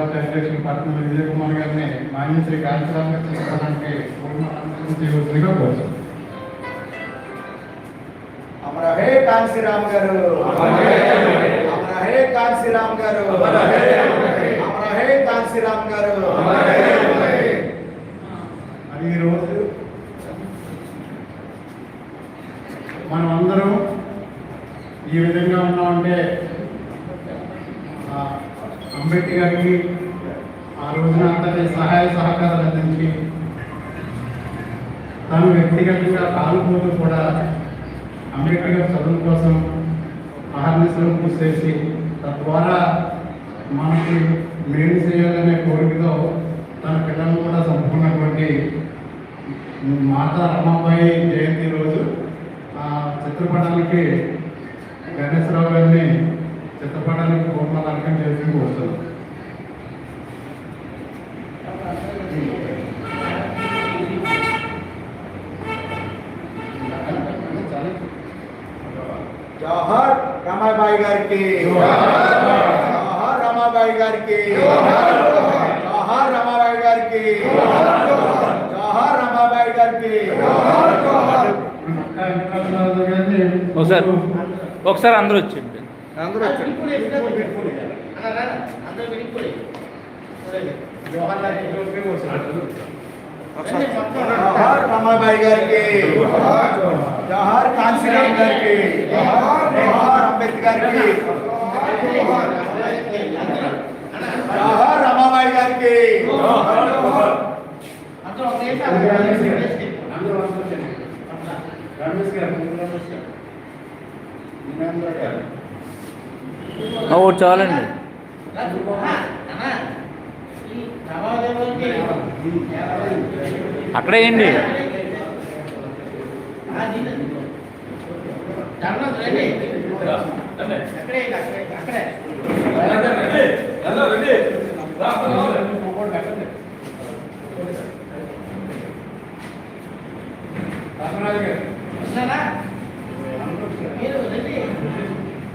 Party అధ్యక్షులు పట్నం విజయ్ కుమార్ గారిని మాన్యశ్రీ కాంతిరామ్ గారు తీసుకోవడానికి చేయవలసిందిగా కోరుతున్నాను అమర హే కాంశీరామ్ గారు. అమర హే కాంశీరామ్ గారు. అమర హే కాంశీరామ్ గారు. మరి ఈరోజు మనం అందరం ఈ విధంగా ఉన్నామంటే అంబేద్కర్ గారికి ఆ రోజున అతని సహాయ సహకారాలు అందించి తను వ్యక్తిగతంగా కాలుపోతూ కూడా అంబేద్కర్ గారి చదువు కోసం అహర్నిశలు కృషి చేసి తద్వారా మనకి మేలు చేయాలనే కోరికతో తన పిల్లలు కూడా చంపుకున్నటువంటి మాతా రమాబాయి జయంతి రోజు ఆ చిత్రపటానికి గణేశ్వరరావు గారిని చిత్రపటానికి పూర్ణ అర్పణ చేసి వస్తున్నాం జవహర్ రమాబాయి గారికి. జవహర్ రమాబాయి గారికి. జవహర్ రమాబాయి గారికి. జవహర్ రమాబాయి గారికి. ఒకసారి ఒకసారి అందరూ వచ్చింది అందరూ జవహర్ రమాబాయి గారికి జవహర్ కాంశీరామ్ గారికి జవహర్ అంబేద్కర్ గారికి జవహర్ రమాబాయి గారికి ఒకటి చాలండి అక్కడే వేయండి ఒకటి చాలండి. అక్కడేయండి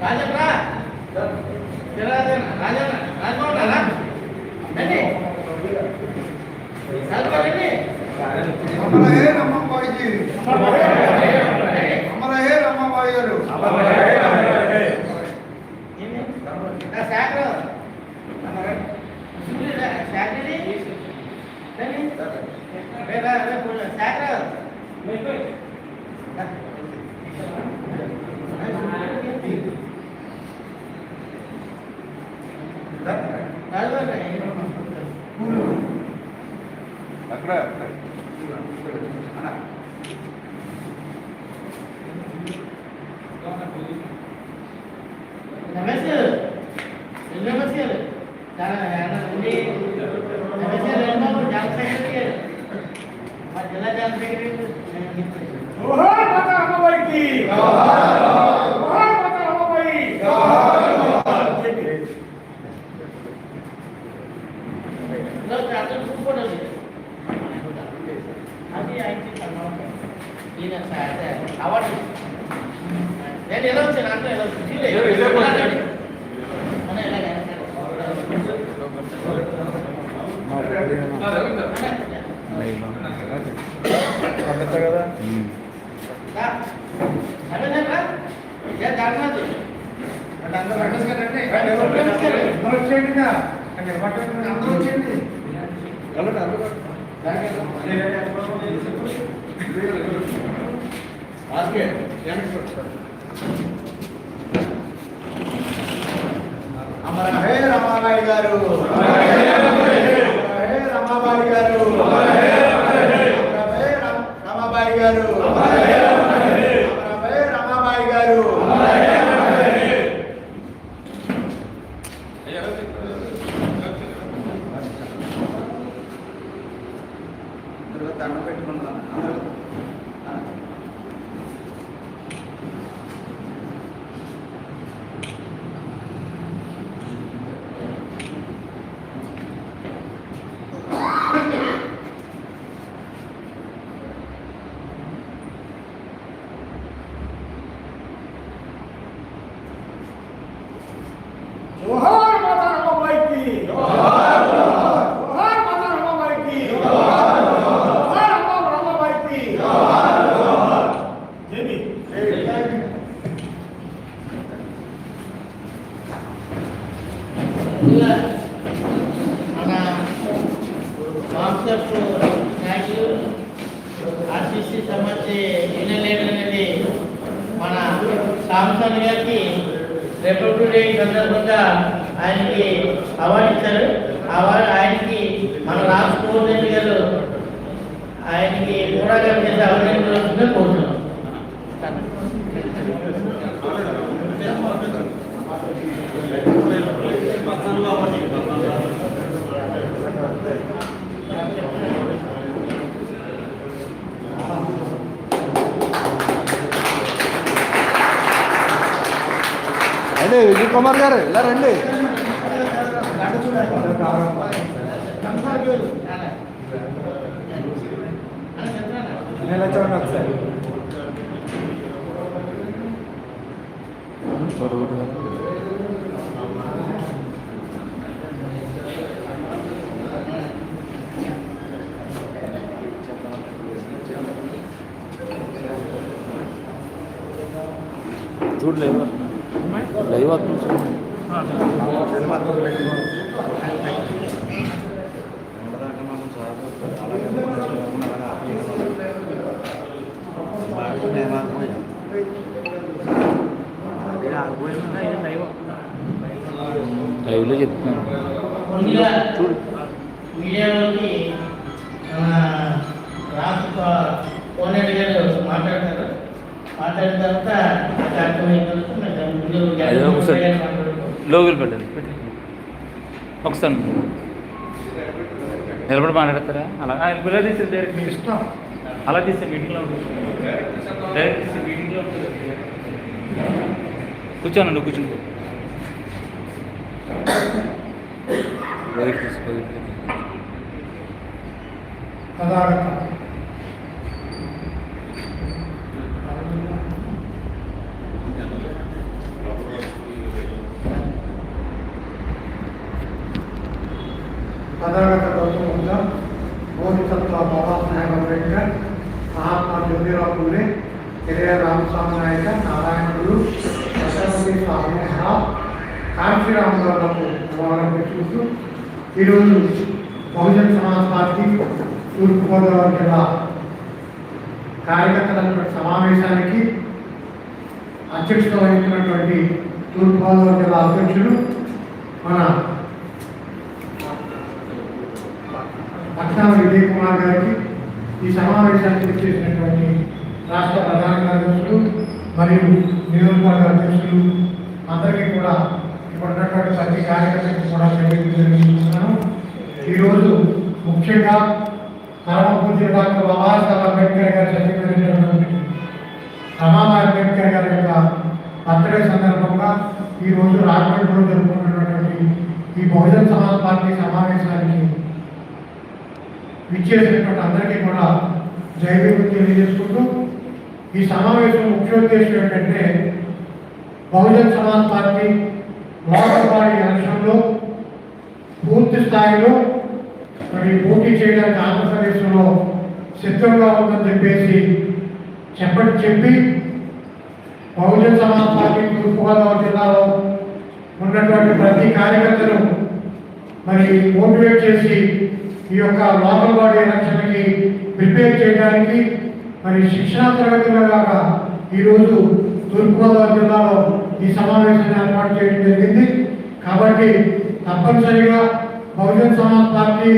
రాజరా సరిపోరండి എംബസികൾ എംബസികൾ എല്ലാം ജാൻസ് സെക്രട്ടറി ജില്ലാ ജാൻസ് സെക്രട്ടറി అమర హే రమాబాయి గారు గారు రమాబాయి గారు రమాబాయి గారు దండం పెట్టుకుంటున్నాను మన కాన్సెప్ట్ నాయకులు ఆర్టీసీ సంబంధించి యూనియన్ మన సాంసన్ గారికి రిపబ్లిక్ డే సందర్భంగా ఆయనకి అవార్డు ఇచ్చారు అవార్డు ఆయనకి మన రాష్ట్ర గారు ఆయనకి కూడా గారు చేసే కోరుతున్నాం అంటే విజయ్ కుమార్ గారు ఇలా రండి. చూడండి ఒకసారి చూడు లైవ్? లైవ్ లైవ్లో చెప్తున్నాను. ముందుగా చూడు మీడియాలోకి రాష్ట్ర కోనేటి గారు మాట్లాడతారు. మాట్లాడతారు. ఒకసారి. లోగులు పెట్టండి ఒకసారి నిలబడి మాట్లాడతారా అలా ఆ, ఇలా తీసి డైరెక్ట్ మీ ఇష్టం అలా తీస్తే మీటింగ్లో డైరెక్ట్ తీస్తే మీటింగ్లో ఉంటుంది కూర్చోనండి కూర్చుని డైరెక్ట్ తీసుకో తథాగత గౌతమ బుద్ధ బోధిసత్వ బాబాసాహెబ్ అంబేద్కర్ మహాత్మా జ్యోతిరావు పూలే కెరియా రామస్వామి నాయక నారాయణుడు ఛత్రపతి స్వామి మహారాజ్ కాంశీరామరావులకు నివాళులు చూస్తూ ఈరోజు బహుజన సమాజ్ పార్టీ తూర్పుగోదావరి జిల్లా కార్యకర్తల సమావేశానికి అధ్యక్షత వహించినటువంటి తూర్పుగోదావరి జిల్లా అధ్యక్షుడు మన పట్నాల విజయ్ కుమార్ గారికి ఈ సమావేశానికి చేసినటువంటి రాష్ట్ర ప్రధాన కార్యదర్శులు మరియు నియోజకవర్గ అధ్యక్షులు అందరికీ కూడా ఇక్కడ ప్రతి కార్యకర్తలకు కూడా తెలియజేస్తున్నాను. ఈరోజు ముఖ్యంగా పరమ పూజ్య డాక్టర్ బాబాసాహెబ్ అంబేద్కర్ గారు చనిపోయినటువంటి రమాబా అంబేద్కర్ గారి యొక్క బర్త్డే సందర్భంగా ఈ రోజు రాజమండ్రిలో జరుపుకుంటున్నటువంటి ఈ బహుజన్ సమాజ్ పార్టీ సమావేశానికి విచ్చేసినటువంటి అందరికీ కూడా జైవీకు తెలియజేసుకుంటూ ఈ సమావేశం ముఖ్య ఉద్దేశం ఏంటంటే Bahujan Samaj Party local body ఎలక్షన్లో పూర్తి స్థాయిలో మరి పోటీ చేయడానికి ఆంధ్రప్రదేశ్లో సిద్ధంగా ఉందని చెప్పేసి చెప్పటి చెప్పి బహుజన్ సమాజ్ పార్టీ తూర్పుగోదావరి జిల్లాలో ఉన్నటువంటి ప్రతి కార్యకర్తను మరి మోటివేట్ చేసి ఈ యొక్క లోకల్ బాడీ ఎలక్షన్కి ప్రిపేర్ చేయడానికి మరి శిక్షణా తరగతుల లాగా ఈరోజు తూర్పుగోదావరి జిల్లాలో ఈ సమావేశాన్ని ఏర్పాటు చేయడం జరిగింది. కాబట్టి తప్పనిసరిగా బహుజన్ సమాజ్ పార్టీ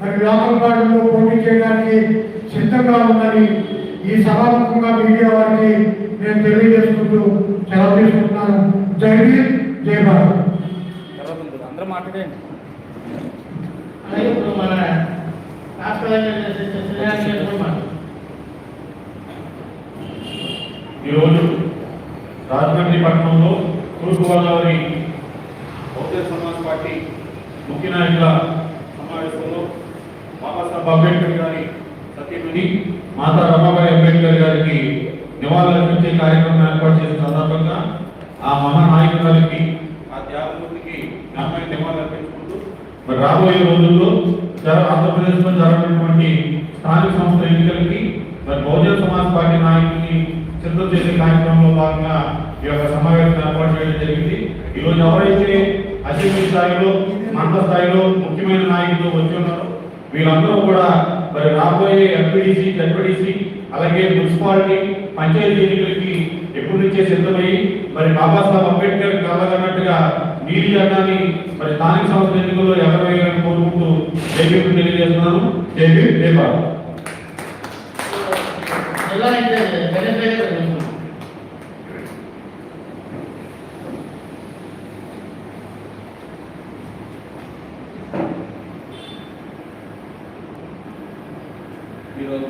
మరి లోకల్ బాడీలో పోటీ చేయడానికి సిద్ధంగా ఉందని ఈ సభాముఖంగా మీడియా వారికి నేను తెలియజేసుకుంటూ సెలవు తీసుకుంటున్నాను. జై జై భారత్. అందరూ మాట్లాడండి అలాగే ఇప్పుడు మన రాష్ట్ర ఈరోజు రాజమండ్రి పట్టణంలో తూర్పుగోదావరి బహుజన సమాజ్ పార్టీ ముఖ్య నాయకుల సమావేశంలో బాబాసాహెబ్ అంబేద్కర్ గారి సతీమణి మాతా రమాబాయి అంబేద్కర్ గారికి నివాళులర్పించే కార్యక్రమం ఏర్పాటు చేసిన సందర్భంగా ఆ మహానాయకురాలకి ఆ త్యాగమూర్తికి ఘనమైన నివాళులర్పించుకుంటూ మరి రాబోయే రోజుల్లో జర ఆంధ్రప్రదేశ్లో జరగనటువంటి స్థానిక సంస్థ ఎన్నికలకి మరి బహుజన సమాజ్ పార్టీ నాయకుల్ని సిద్ధం చేసే కార్యక్రమంలో భాగంగా ఈ యొక్క సమావేశం ఏర్పాటు చేయడం జరిగింది. ఈ రోజు ఎవరైతే అసెంబ్లీ స్థాయిలో మండల స్థాయిలో ముఖ్యమైన నాయకులు వచ్చి ఉన్నారు వీళ్ళందరూ కూడా మరి రాబోయే ఎంపీడీసీ జడ్పీడీసీ అలాగే మున్సిపాలిటీ పంచాయతీ ఎన్నికలకి ఎప్పటి నుంచే సిద్ధమయ్యి మరి బాబాసాహెబ్ అంబేద్కర్ కలగన్నట్టుగా నీలి జెండాని మరి స్థానిక సంస్థ ఎన్నికల్లో ఎవరు వేయాలని కోరుకుంటూ జైపీ తెలియజేస్తున్నాను జైపీ జై భారత్ జిల్లా ఇన్ఛార్జ్ గణేష్ రెడ్డి గారు తెలుసు. ఈరోజు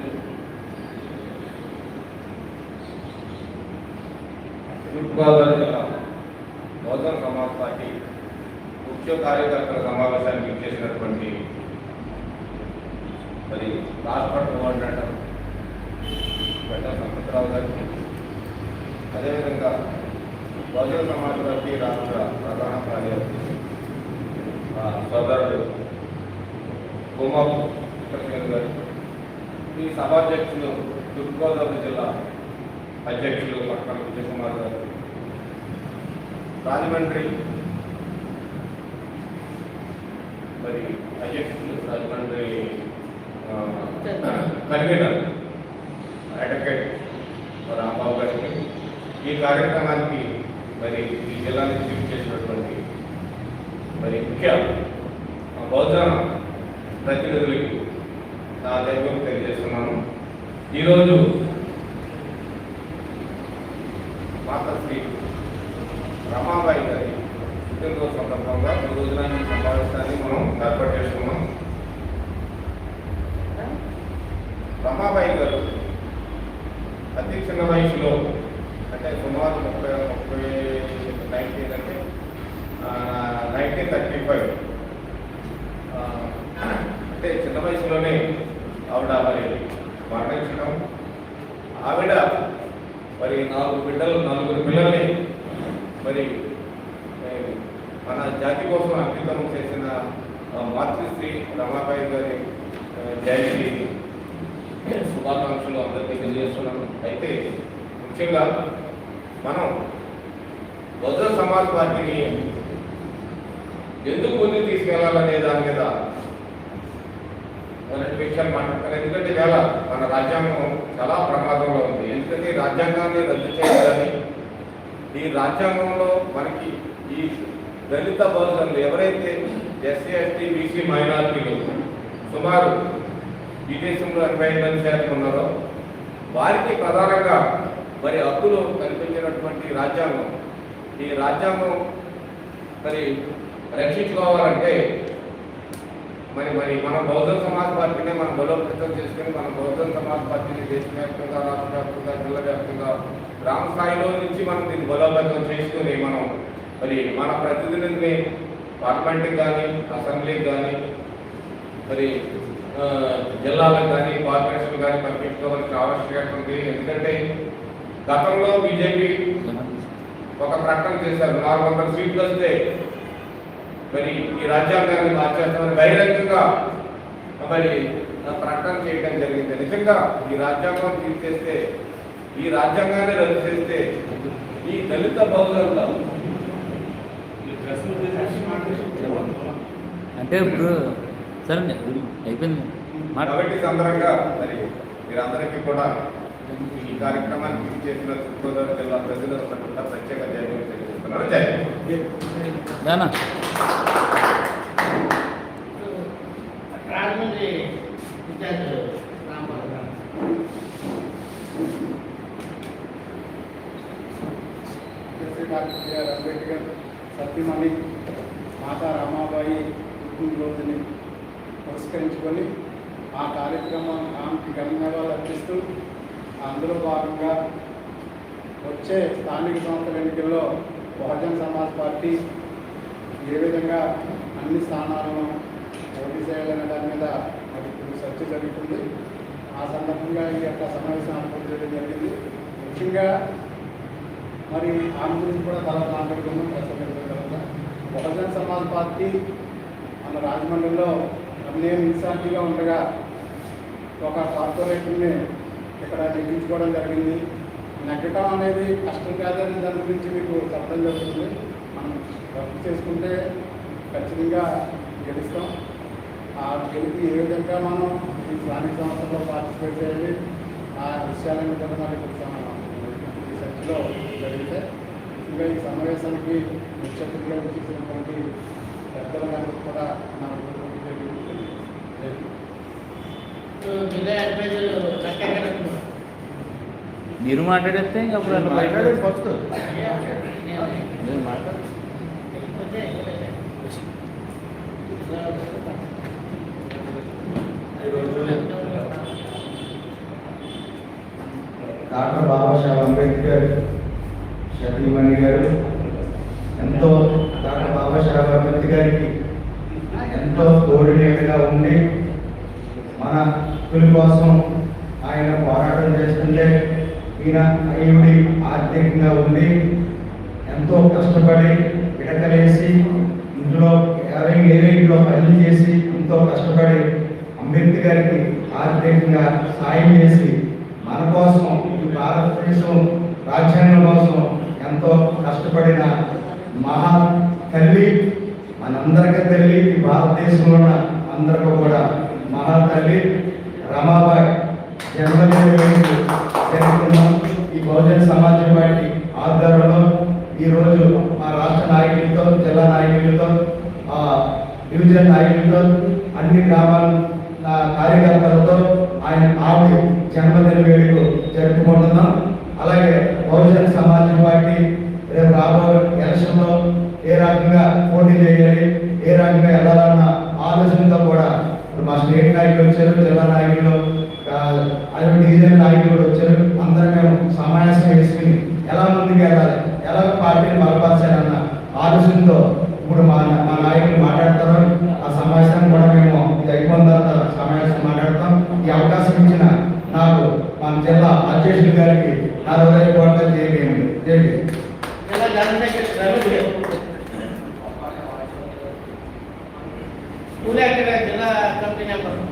తూర్పుగోదావరి జిల్లా బహుజన సమాజ్ పార్టీ ముఖ్య కార్యకర్తల సమావేశానికి ఇచ్చేసినటువంటి మరి రాష్ట్ర కోఆర్డినేటర్ పెట్ట సంపత్రావు గారికి అదేవిధంగా బహుజన సమాజ్ పార్టీ రాష్ట్ర ప్రధాన కార్యదర్శి సోదరుడు కుమార్ కృష్ణ గారు. ఈ సభాధ్యక్షులు తూర్పుగోదావరి జిల్లా అధ్యక్షులు పక్కన విజయకుమార్ గారు. రాజమండ్రి మరి అధ్యక్షులు కన్వీనర్ అడ్వకేట్ రాంబాబు గారికి ఈ కార్యక్రమానికి మరి ఈ జిల్లా నుంచి చేసినటువంటి మరి ముఖ్య బహుజన ప్రతినిధులకి నా దగ్గర తెలియజేస్తున్నాను. ఈరోజు మాతశ్రీ రమాబాయి గారి పుట్టినరోజు సందర్భంగా ఈ రోజున ఈ సమావేశాన్ని మనం ఏర్పాటు చేసుకున్నాం రమాబాయి గారు అతి చిన్న వయసులో అంటే సుమారు ముప్పై ముప్పై నైన్టీన్ అంటే నైన్టీన్ థర్టీ ఫైవ్ అంటే చిన్న వయసులోనే ఆవిడ మరి మరణించడం. ఆవిడ మరి నాలుగు బిడ్డలు నలుగురు పిల్లల్ని మరి మన జాతి కోసం అంకితం చేసిన మాతృశ్రీ రమాబాయి గారి జయంతి శుభాకాంక్షలు అందరికీ తెలియజేస్తున్నాను. అయితే ముఖ్యంగా మనం బహుజన సమాజ్ పార్టీని ఎందుకు ముందుకు తీసుకెళ్ళాలనే దాని మీద మొదటి విషయాలు మాట్లాడతారు ఎందుకంటే ఇవాళ మన రాజ్యాంగం చాలా ప్రమాదంలో ఉంది. ఎందుకంటే ఈ రాజ్యాంగాన్ని రద్దు చేయాలని ఈ రాజ్యాంగంలో మనకి ఈ దళిత బహుజనులు ఎవరైతే ఎస్సీ ఎస్టీ బీసీ మైనారిటీలు సుమారు ఈ దేశంలో ఎనభై ఎనిమిది శాతం ఉన్నారో వారికి ప్రధానంగా మరి హక్కులు కల్పించినటువంటి రాజ్యాంగం. ఈ రాజ్యాంగం మరి రక్షించుకోవాలంటే మరి మరి మన బౌద్ధ సమాజ్ పార్టీని మనం బలోపేతం చేసుకుని మన బౌద్ధ సమాజ్ పార్టీని దేశవ్యాప్తంగా రాష్ట్ర వ్యాప్తంగా జిల్లా వ్యాప్తంగా గ్రామ స్థాయిలో నుంచి మనం దీన్ని బలోపేతం చేసుకుని మనం మరి మన ప్రతినిధిని పార్లమెంట్కి కానీ అసెంబ్లీకి కానీ మరి జిల్లాలకు కానీ కార్పొరేషన్ కానీ పంపించుకోవాల్సిన ఆవశ్యకత ఉంది. ఎందుకంటే గతంలో బీజేపీ ఒక ప్రకటన చేశారు. నాలుగు వందల సీట్లు వస్తే మరి ఈ రాజ్యాంగాన్ని మార్చేస్తామని బహిరంగంగా మరి ప్రకటన చేయడం జరిగింది. నిజంగా ఈ రాజ్యాంగం తీసేస్తే ఈ రాజ్యాంగాన్ని రద్దు చేస్తే ఈ దళిత బహుజనుల అంటే ఇప్పుడు సరే అయిపోయింది. కాబట్టి సందర్భంగా మరి మీరందరికీ కూడా ఈ కార్యక్రమానికి చేసిన తూర్పుగోదావరి జిల్లా ప్రజలందరూ కూడా ప్రత్యేక జయలు తెలియజేస్తున్నారు జై హింద్. దానా రాజమండ్రి ఇన్ఛార్జ్ రాంబాబు గారు శ్రీ డాక్టర్ అంబేద్కర్ సత్యమణి మాతా రామాబాయి పుట్టినరోజుని పురస్కరించుకొని ఆ కార్యక్రమం ఆమెకి ఘనంగా అర్పిస్తూ అందులో భాగంగా వచ్చే స్థానిక సంస్థల ఎన్నికల్లో బహుజన్ సమాజ్ పార్టీ ఏ విధంగా అన్ని స్థానాలను పోటీ చేయాలనే దాని మీద మరి ఇప్పుడు చర్చ జరుగుతుంది. ఆ సందర్భంగా ఈ యొక్క సమావేశం ఏర్పాటు చేయడం జరిగింది. ముఖ్యంగా మరి ఆమె గురించి కూడా తర్వాత మాట్లాడుకున్నాం ప్రసంగం తర్వాత బహుజన్ సమాజ్ పార్టీ మన రాజమండ్రిలో అన్నేం ఇన్సాంటిగా ఉండగా ఒక కార్పొరేషన్ని ఇక్కడ నిర్మించుకోవడం జరిగింది. నెగ్గటం అనేది కష్టం కాదని దాని గురించి మీకు చెప్పడం జరుగుతుంది. మనం వర్క్ చేసుకుంటే ఖచ్చితంగా గెలుస్తాం. ఆ గెలిపి ఏ విధంగా మనం ఈ స్థానిక సంస్థల్లో పార్టిసిపేట్ చేయాలి ఆ విషయాలను కూడా మనకి ఈ చర్చలో జరిగితే ఇంకా ఈ సమావేశానికి ముఖ్య అతిథిగా వచ్చేసినటువంటి పెద్దలందరూ కూడా నా మీరు మాట్లాడేస్తే ఇంకా అప్పుడు మాట్లాడండి ఫస్ట్. నేను మాట్లాడు డాక్టర్ బాబాసాహెబ్ అంబేద్కర్ సతీమణి గారు ఎంతో డాక్టర్ బాబాసాహెబ్ అంబేద్కర్ గారికి ఎంతో కోఆర్డినేట్గా ఉండి మన హక్కుల కోసం ఆయన పోరాటం చేస్తుంటే ఈయన అయ్యుడి ఆర్థికంగా ఉండి ఎంతో కష్టపడి పిడకలేసి ఇంట్లో యాభై ఏరే ఇంట్లో పనులు చేసి ఎంతో కష్టపడి అంబేద్కర్ గారికి ఆర్థికంగా సాయం చేసి మన కోసం ఈ భారతదేశం రాజ్యాంగం కోసం ఎంతో కష్టపడిన మహా తల్లి మనందరికీ తల్లి ఈ భారతదేశంలో ఉన్న అందరికీ కూడా మహా తల్లి రమాబాయి జన్మదిన జరుపుకున్నాం ఈ బహుజన సమాజ్ పార్టీ ఆధ్వర్యంలో ఈరోజు మా రాష్ట్ర నాయకులతో జిల్లా నాయకులతో ఆ, డివిజన్ నాయకులతో అన్ని గ్రామాల కార్యకర్తలతో ఆయన ఆవిడ జన్మదిన వేడుక జరుపుకుంటున్నాం. అలాగే బహుజన సమాజం పార్టీ రేపు రాబోయే ఎలక్షన్లో ఏ రకంగా పోటీ చేయాలి ఏ రకంగా వెళ్ళాలన్న ఆలోచనతో కూడా ఇప్పుడు మా స్టేట్ నాయకులు వచ్చారు జిల్లా నాయకులు అదే డివిజన్ నాయకులు కూడా వచ్చారు. అందరం మేము సమావేశం వేసుకుని ఎలా ముందుకు వెళ్ళాలి ఎలా పార్టీని బలపరచాలన్న ఆలోచనతో பண்ணணும்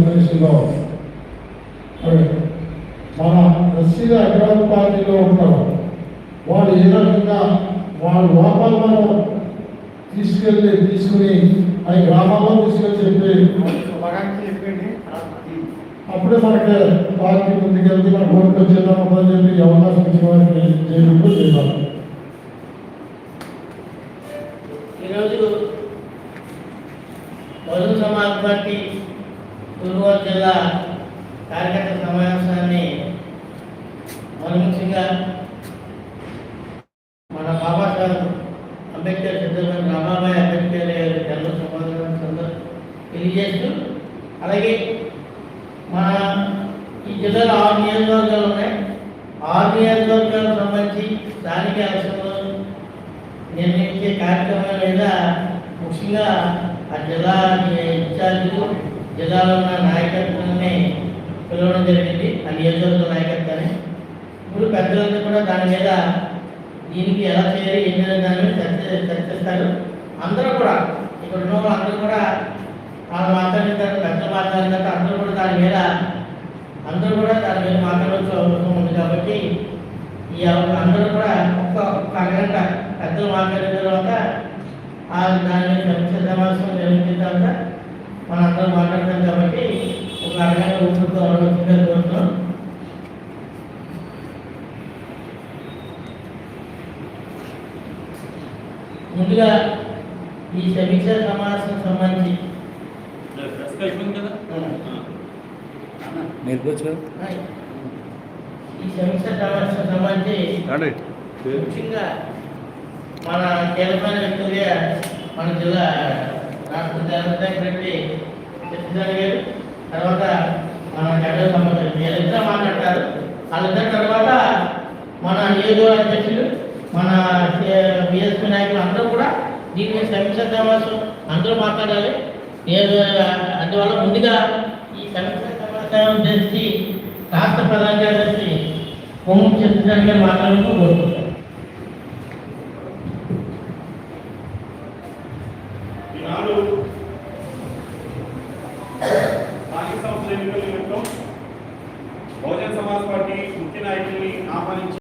ముందు మన ఎస్సీగా అగ్రవాద పార్టీలో ఉంటారు వాళ్ళు ఏ రకంగా వాళ్ళ లోపాలు మనం తీసుకెళ్ళి తీసుకుని అవి గ్రామాల్లో తీసుకెళ్ళి చెప్పి అప్పుడే మనకి పార్టీ ముందుకెళ్తే మన ఓట్లు వచ్చేద్దాం అని చెప్పి అవకాశం ఇచ్చిన వారికి చేయడం చేద్దాం. ఈరోజు బహుజన సమాజ్ పార్టీ తూర్పుగోదావరి జిల్లా కార్యకర్త సమావేశాన్ని ముఖ్యంగా మన బాబాసాహెబ్ అంబేద్కర్ సిద్ధమైన రమాబాయి అంబేద్కర్ గారి జన్మ సమాధానం తెలియజేస్తూ అలాగే మన ఈ జిల్లాలో ఆరు నియోజకవర్గాలు ఉన్నాయి. ఆరు నియోజకవర్గాలకు సంబంధించి స్థానిక ఎలక్షన్లో నిర్ణయించే కార్యక్రమం మీద ముఖ్యంగా ఆ జిల్లా ఇన్ఛార్జీలు జిల్లాలో ఉన్న నాయకత్వాన్ని పిలవడం జరిగింది. ఆ నియోజకవర్గ నాయకత్వాన్ని. ఇప్పుడు పెద్దలందరూ కూడా దాని మీద దీనికి ఎలా చేయాలి ఏం చేయాలి దాని మీద చర్చ చర్చిస్తారు అందరూ కూడా ఇక్కడ ఉన్న వాళ్ళందరూ కూడా వాళ్ళు మాట్లాడిన పెద్ద పెద్దలు మాట్లాడిన తర్వాత అందరూ కూడా దాని మీద అందరూ కూడా దాని మీద మాట్లాడవలసిన అవసరం ఉంది కాబట్టి ఈ అందరూ కూడా ఒక్క ఒక్క అరగంట పెద్దలు మాట్లాడిన తర్వాత ఆ దాని మీద చర్చ సమావేశం నిర్వహించిన తర్వాత మన అందరూ మాట్లాడతాం కాబట్టి ఒక అరగంట ఊపిరితో ఉండవలసిందిగా కోరుతున్నాం ముందుగా ఈ సమీక్ష సమావేశం సంబంధించి ఈ సమీక్ష సమావేశం సంబంధించి ముఖ్యంగా మన కీలకమైన వ్యక్తులుగా మన జిల్లా రాష్ట్ర జనరల్ సెక్రటరీ సత్యనారాయణ తర్వాత మన జగన్ సంబంధించి వీళ్ళిద్దరు మాట్లాడతారు. వాళ్ళిద్దరు తర్వాత మన ఏదో అధ్యక్షులు మన బిఎస్పీ నాయకులు అందరూ కూడా దీని మీద సమీక్ష సమావేశం అందరూ మాట్లాడాలి. నేను అందువల్ల ముందుగా ఈ సమీక్ష సమావేశం చేసి రాష్ట్ర ప్రధాన కార్యదర్శి పొంగు చంద్రశేఖర్ గారు మాట్లాడుతూ కోరుకుంటున్నాను